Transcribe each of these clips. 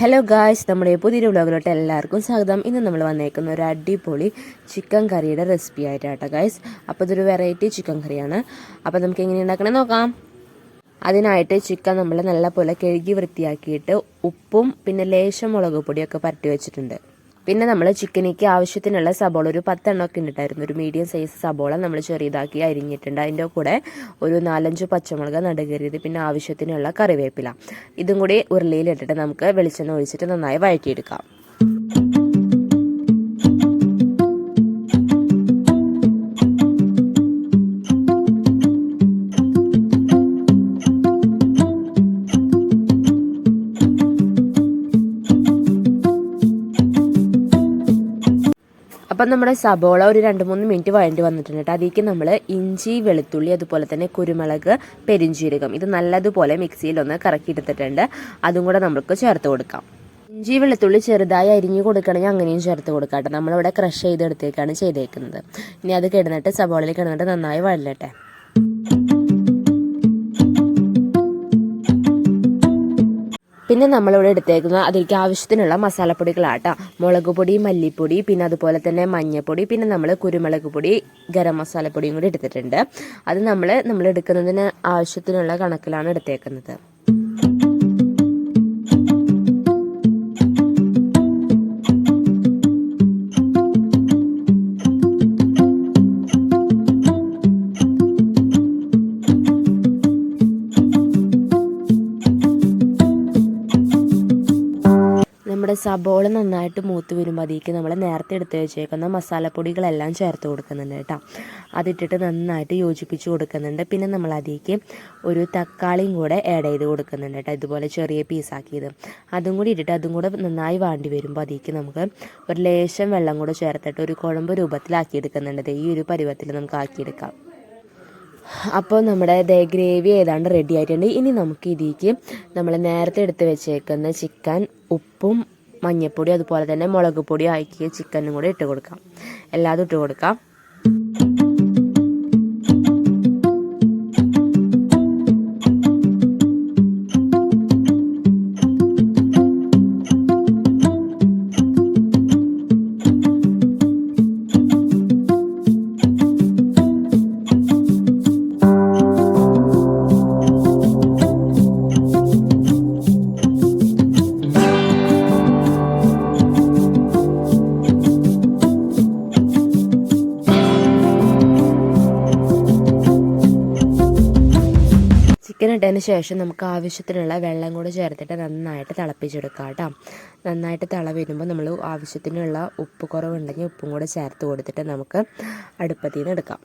Hello guys നമ്മുടെ പുതിയ വ്ളോഗിലോട്ട് എല്ലാവർക്കും സ്വാഗതം. ഇന്ന് നമ്മൾ വന്നേക്കുന്ന ഒരു അടിപൊളി ചിക്കൻ കറിയുടെ റെസിപ്പി ആയിട്ടാട്ടോ ഗായ്സ് അപ്പോൾ ഇതൊരു വെറൈറ്റി ചിക്കൻ കറിയാണ് അപ്പോൾ നമുക്ക് എങ്ങനെ ഉണ്ടാക്കണേ നോക്കാം. അതിനായിട്ട് ചിക്കൻ നമ്മൾ നല്ലപോലെ കഴുകി വൃത്തിയാക്കിയിട്ട് ഉപ്പും പിന്നെ ലേശം മുളക് പൊടിയൊക്കെ പരട്ടി വെച്ചിട്ടുണ്ട്. പിന്നെ നമ്മൾ ചിക്കനിക്ക് ആവശ്യത്തിനുള്ള സബോള ഒരു പത്തെണ്ണമൊക്കെ ഉണ്ടായിരുന്നു ഒരു മീഡിയം സൈസ് സബോള നമ്മൾ ചെറിയതാക്കി അരിഞ്ഞിട്ടുണ്ട്. അതിന്റെ കൂടെ ഒരു നാലഞ്ച് പച്ചമുളക് നടുകരുത്. പിന്നെ ആവശ്യത്തിനുള്ള കറിവേപ്പില. ഇതും കൂടി ഉരുളിയിലിട്ടിട്ട് നമുക്ക് വെളിച്ചെണ്ണ ഒഴിച്ചിട്ട് നന്നായി വഴറ്റിയെടുക്കാം. അപ്പം നമ്മുടെ സബോള ഒരു രണ്ട് മൂന്ന് മിനിറ്റ് വഴണ്ടി വന്നിട്ടുണ്ട് കേട്ടോ. അതിലേക്ക് നമ്മൾ ഇഞ്ചി വെളുത്തുള്ളി അതുപോലെ തന്നെ കുരുമുളക് പെരിഞ്ചീരകം. ഇത് നല്ലതുപോലെ മിക്സിയിലൊന്ന് കറക്കിയെടുത്തിട്ടുണ്ട് അതും കൂടെ നമുക്ക് ചേർത്ത് കൊടുക്കാം. ഇഞ്ചി വെളുത്തുള്ളി ചെറുതായി അരിഞ്ഞു കൊടുക്കണമെങ്കിൽ അങ്ങനെയും ചേർത്ത് കൊടുക്കാം കേട്ടോ. നമ്മളിവിടെ ക്രഷ് ചെയ്തെടുത്തേക്കാണ് ചെയ്തേക്കുന്നത്. ഇനി അത് കിടന്നിട്ട് സബോളയിൽ കിടന്നിട്ട് നന്നായി വഴലട്ടെ. പിന്നെ നമ്മളിവിടെ എടുത്തേക്കുന്നത് അതിലേക്ക് ആവശ്യത്തിനുള്ള മസാലപ്പൊടികളാട്ടോ. മുളക് പൊടി മല്ലിപ്പൊടി പിന്നെ അതുപോലെ തന്നെ മഞ്ഞൾപ്പൊടി പിന്നെ നമ്മൾ കുരുമുളക് പൊടി ഗരം മസാലപ്പൊടിയും കൂടി എടുത്തിട്ടുണ്ട്. അത് നമ്മൾ നമ്മൾ എടുക്കുന്നതിന് ആവശ്യത്തിനുള്ള കണക്കിലാണ് എടുത്തേക്കുന്നത്. നമ്മുടെ സബോള നന്നായിട്ട് മൂത്ത് വരുമ്പോൾ അതിലേക്ക് നമ്മൾ നേരത്തെ എടുത്ത് വെച്ചേക്കുന്ന മസാലപ്പൊടികളെല്ലാം ചേർത്ത് കൊടുക്കുന്നുണ്ട് കേട്ടോ. അതിട്ടിട്ട് നന്നായിട്ട് യോജിപ്പിച്ച് കൊടുക്കുന്നുണ്ട്. പിന്നെ നമ്മൾ അതിലേക്ക് ഒരു തക്കാളിയും കൂടെ ആഡ് ചെയ്ത് കൊടുക്കുന്നുണ്ട് കേട്ടോ. ഇതുപോലെ ചെറിയ പീസാക്കിയത് അതും കൂടി ഇട്ടിട്ട് അതും കൂടെ നന്നായി വാണ്ടി വരുമ്പോൾ അതിലേക്ക് നമുക്ക് ഒരു ലേശം വെള്ളം കൂടെ ചേർത്തിട്ട് ഒരു കുഴമ്പ് രൂപത്തിലാക്കി എടുക്കുന്നുണ്ട് ഈ ഒരു പരുവത്തിൽ നമുക്ക് ആക്കിയെടുക്കാം. അപ്പോൾ നമ്മുടെ ഗ്രേവി ഏതാണ്ട് റെഡി ആയിട്ടുണ്ട്. ഇനി നമുക്ക് ഇതിലേക്ക് നമ്മൾ നേരത്തെ എടുത്ത് വെച്ചേക്കുന്ന ചിക്കൻ ഉപ്പും മഞ്ഞൾപ്പൊടി അതുപോലെ തന്നെ മുളക് പൊടി ആക്കിയ ചിക്കനും കൂടി ഇട്ട് കൊടുക്കാം. എല്ലാതും ഇട്ട് കൊടുക്കാം. ചിക്കൻ ഇട്ടതിന് ശേഷം നമുക്ക് ആവശ്യത്തിനുള്ള വെള്ളം കൂടി ചേർത്തിട്ട് നന്നായിട്ട് തിളപ്പിച്ചെടുക്കാം കേട്ടോ. നന്നായിട്ട് തിള വരുമ്പോൾ നമ്മൾ ആവശ്യത്തിനുള്ള ഉപ്പ് കുറവുണ്ടെങ്കിൽ ഉപ്പും കൂടെ ചേർത്ത് കൊടുത്തിട്ട് നമുക്ക് അടുപ്പത്തിൽ നിന്ന് എടുക്കാം.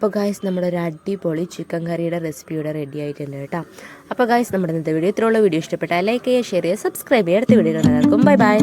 അപ്പോൾ ഗായ്സ് നമ്മുടെ ഒരു അടിപൊളി ചിക്കൻ കറിയുടെ റെസിപ്പി ഇവിടെ റെഡി ആയിട്ടുണ്ട് കേട്ടോ. അപ്പോൾ ഗായ്സ് നമ്മുടെ ഇന്നത്തെ വീഡിയോ ഇത്രയുള്ള വീഡിയോ ഇഷ്ടപ്പെട്ടാൽ ലൈക്ക് ചെയ്യുക ഷെയർ ചെയ്യുക സബ്സ്ക്രൈബ് ചെയ്യുക. അടുത്ത വീഡിയോ കാണാൻ ബൈ ബൈ